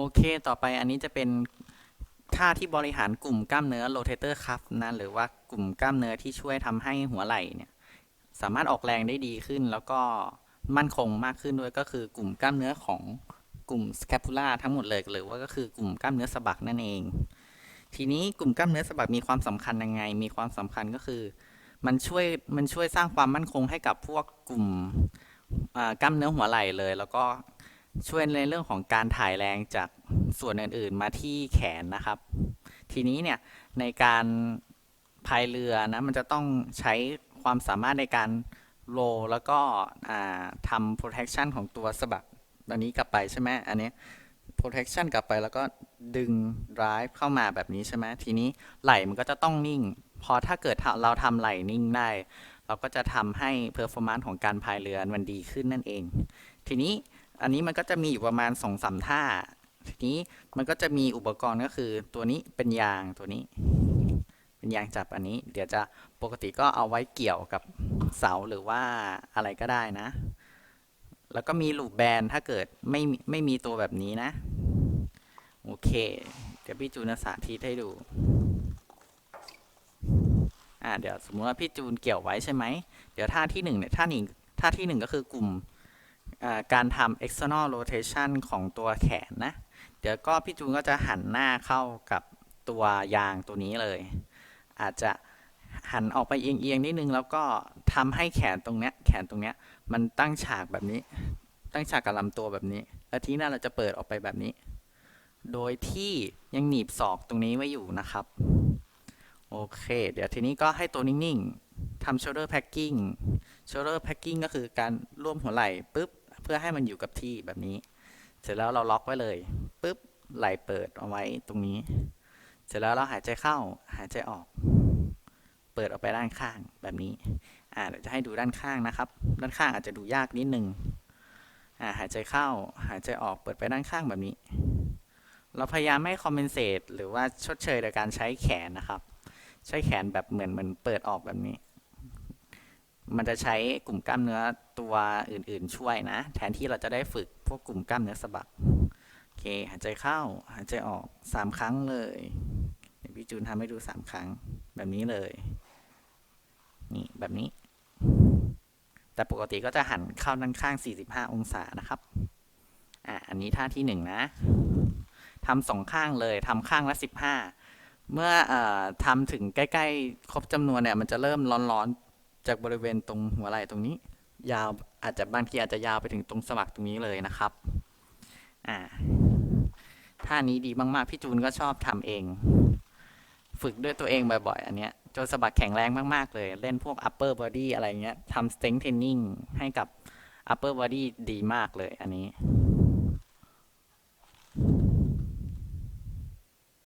โอเค ต่อไปอันนี้จะเป็นท่าที่บริหารกลุ่มกล้ามเนื้อ rotator cuff นะ หรือว่ากลุ่มกล้ามเนื้อที่ช่วยทำให้หัวไหล่เนี่ยสามารถออกแรงได้ดีขึ้น แล้วก็มั่นคงมากขึ้นด้วยก็คือกลุ่มกล้ามเนื้อของกลุ่ม scapula ทั้งหมดเลยหรือว่าก็คือกลุ่มกล้ามเนื้อสะบักนั่นเอง ทีนี้กลุ่มกล้ามเนื้อสะบักมีความสำคัญยังไง มีความสำคัญก็คือ มันช่วยมันช่วยสร้างความมั่นคงให้กับพวกกลุ่มกล้ามเนื้อหัวไหล่เลย แล้วก็ ช่วยในเรื่องของการถ่ายแรงจากส่วนอื่นๆมาที่แขนนะครับ ทีนี้เนี่ยในการพายเรือนะมันจะต้องใช้ความสามารถในการโรลแล้วก็ทำ protection ของตัวสะบักอันนี้กลับไปใช่ไหมอันนี้ protection กลับไปแล้วก็ดึง drive เข้ามาแบบนี้ใช่ไหมทีนี้ไหล่มันก็จะต้องนิ่ง พอถ้าเกิดเราทำไหล่นิ่งได้ เราก็จะทำให้ performance ของการพายเรือมันดีขึ้นนั่นเอง ทีนี้ อันนี้มันก็จะมีอยู่ประมาณสองสามท่า ทีนี้มันก็จะมีอุปกรณ์ก็คือตัวนี้เป็นยางตัวนี้ เป็นยางจับอันนี้ เดี๋ยวจะปกติก็เอาไว้เกี่ยวกับเสาหรือว่าอะไรก็ได้นะ แล้วก็มีลูปแบนถ้าเกิดไม่ไม่มีตัวแบบนี้นะ โอเค เดี๋ยวพี่จูนสาธิตให้ดูอ่าเดี๋ยวสมมติว่าพี่จูนเกี่ยวไว้ใช่ไหม เดี๋ยวท่าที่หนึ่งเนี่ยท่าหนึ่งท่าที่หนึ่งก็คือกลุ่ม การทำ external rotation ของตัวแขนนะ เดี๋ยวก็พี่จูนก็จะหันหน้าเข้ากับตัวยางตัวนี้เลย อาจจะหันออกไปเอียงๆนิดนึง แล้วก็ทำให้แขนตรงเนี้ยแขนตรงเนี้ยมันตั้งฉากแบบนี้ ตั้งฉากกับลำตัวแบบนี้ แล้วทีหน้าเราจะเปิดออกไปแบบนี้ โดยที่ยังหนีบศอกตรงนี้ไว้อยู่นะครับ โอเค เดี๋ยวทีนี้ก็ให้ตัวนิ่งๆทำ shoulder packing shoulder packing ก็คือการร่วมหัวไหล่ปุ๊บ พื่อให้มันอยู่กับที่แบบนี้ เสร็จแล้วเราล็อกไว้เลยปุ๊บไหลเปิดเอาไว้ตรงนี้ เสร็จแล้วเราหายใจเข้าหายใจออก เปิดออกไปด้านข้างแบบนี้อ่าเดี๋ยวจะให้ดูด้านข้างนะครับ ด้านข้างอาจจะดูยากนิดนึงอ่าหายใจเข้าหายใจออกเปิดไปด้านข้างแบบนี้ เราพยายามไม่คอมเพนเซตหรือว่าชดเชยโดยการใช้แขนนะครับ ใช้แขนแบบเหมือนเหมือนเปิดออกแบบนี้ มันจะใช้กลุ่มกล้ามเนื้อตัวอื่นๆช่วยนะ แทนที่เราจะได้ฝึกพวกกลุ่มกล้ามเนื้อสะบักโอเค หายใจเข้า หายใจออกสามครั้งเลยเดี๋ยวพี่จูนทำให้ดูสามครั้งแบบนี้เลยนี่แบบนี้ แต่ปกติก็จะหันเข้าด้านข้าง 45 องศานะครับอะอันนี้ท่าที่หนึ่งนะทำสองข้างเลยทำข้างละ 15 เมื่อเอ่อทำถึงใกล้ ๆ ครบจำนวนเนี่ยมันจะเริ่มร้อนๆ จากบริเวณตรงหัวไหล่ตรงนี้ ยาวอาจจะบางทีอาจจะยาวไปถึงตรงสมัครตรงนี้เลยนะครับอ่าท่านี้ดีมากๆพี่จูนก็ชอบทำเอง ฝึกด้วยตัวเองบ่อยๆ อันเนี้ยจนสะบักแข็งแรงมากๆเลย เล่นพวก upper body อะไรเงี้ยทำ strength training ให้กับ upper body ดีมากเลยอันนี้